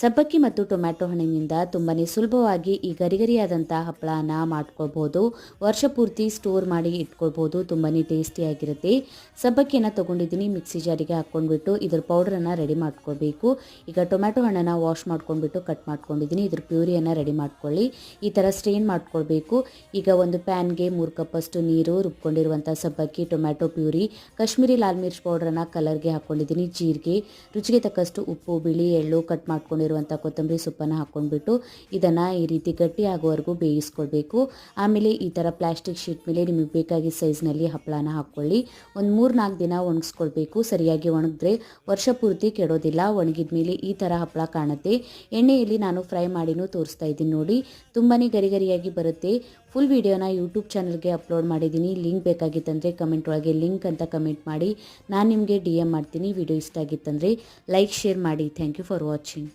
ಸಬ್ಬಕ್ಕಿ ಮತ್ತು ಟೊಮ್ಯಾಟೊ ಹಣ್ಣಿನಿಂದ ತುಂಬಾ ಸುಲಭವಾಗಿ ಈ ಗರಿಗರಿಯಾದಂಥ ಹಪ್ಪಳನ ಮಾಡ್ಕೊಳ್ಬೋದು ವರ್ಷ ಪೂರ್ತಿ ಸ್ಟೋರ್ ಮಾಡಿ ಇಟ್ಕೊಳ್ಬೋದು ತುಂಬಾ ಟೇಸ್ಟಿಯಾಗಿರುತ್ತೆ ಸಬ್ಬಕ್ಕಿನ ತೊಗೊಂಡಿದ್ದೀನಿ. ಮಿಕ್ಸಿ ಜಾರಿಗೆ ಹಾಕ್ಕೊಂಡ್ಬಿಟ್ಟು ಇದ್ರ ಪೌಡ್ರನ್ನು ರೆಡಿ ಮಾಡ್ಕೊಳ್ಬೇಕು. ಈಗ ಟೊಮ್ಯಾಟೊ ಹಣ್ಣನ್ನು ವಾಶ್ ಮಾಡ್ಕೊಂಡ್ಬಿಟ್ಟು ಕಟ್ ಮಾಡ್ಕೊಂಡಿದ್ದೀನಿ. ಇದ್ರ ಪ್ಯೂರಿಯನ್ನು ರೆಡಿ ಮಾಡ್ಕೊಳ್ಳಿ. ಈ ಥರ ಸ್ಟ್ರೈನ್ ಮಾಡ್ಕೊಳ್ಬೇಕು. ಈಗ ಒಂದು ಪ್ಯಾನ್ಗೆ ಮೂರು ಕಪ್ಪಷ್ಟು ನೀರು ರುಬ್ಕೊಂಡಿರುವಂಥ ಸಬ್ಬಕ್ಕಿ, ಟೊಮ್ಯಾಟೊ ಪ್ಯೂರಿ ಕಾಶ್ಮೀರಿ ಲಾಲ್ ಮಿರ್ಚ್ ಪೌಡ್ರನ್ನು ಕಲರ್ಗೆ ಹಾಕ್ಕೊಂಡಿದ್ದೀನಿ. ಜೀರಿಗೆ, ರುಚಿಗೆ ತಕ್ಕಷ್ಟು ಉಪ್ಪು, ಬಿಳಿ, ಎಳ್ಳು ಕಟ್ ಮಾಡ್ಕೊಂಡಿರುವಂಥ ಕೊತ್ತಂಬರಿ ಸೊಪ್ಪನ್ನು ಹಾಕ್ಕೊಂಡ್ಬಿಟ್ಟು ಇದನ್ನು ಈ ರೀತಿ ಗಟ್ಟಿ ಆಗೋವರೆಗೂ ಬೇಯಿಸ್ಕೊಳ್ಬೇಕು. ಆಮೇಲೆ ಈ ಥರ ಪ್ಲಾಸ್ಟಿಕ್ ಶೀಟ್ ಮೇಲೆ ನಿಮಗೆ ಬೇಕಾಗಿ ಸೈಜ್ನಲ್ಲಿ ಹಪ್ಪಳನ ಹಾಕ್ಕೊಳ್ಳಿ. ಒಂದು ಮೂರು ನಾಲ್ಕು ದಿನ ಒಣಗಿಸ್ಕೊಳ್ಬೇಕು. ಸರಿಯಾಗಿ ಒಣಗಿದ್ರೆ ವರ್ಷ ಪೂರ್ತಿ ಕೆಡೋದಿಲ್ಲ. ಒಣಗಿದ ಮೇಲೆ ಈ ಥರ ಹಪ್ಪಳ ಕಾಣುತ್ತೆ. ಎಣ್ಣೆಯಲ್ಲಿ ನಾನು ಫ್ರೈ ಮಾಡಿನೂ ತೋರಿಸ್ತಾ ಇದ್ದೀನಿ ನೋಡಿ. ತುಂಬಾ ಗರಿಗರಿಯಾಗಿ ಬರುತ್ತೆ. ಫುಲ್ ವಿಡಿಯೋನ ಯೂಟ್ಯೂಬ್ ಚಾನಲ್ಗೆ ಅಪ್ಲೋಡ್ ಮಾಡಿದ್ದೀನಿ. ಲಿಂಕ್ ಬೇಕಾಗಿತ್ತಂದರೆ ಕಮೆಂಟ್ ಒಳಗೆ ಲಿಂಕ್ ಅಂತ ಕಮೆಂಟ್ ಮಾಡಿ. ನಾನು ನಿಮಗೆ ಡಿ ಎಂ ಮಾಡ್ತೀನಿ. ವಿಡಿಯೋ ಇಷ್ಟ ಆಗಿತ್ತಂದರೆ ಲೈಕ್, ಶೇರ್ ಮಾಡಿ. Thank you for watching.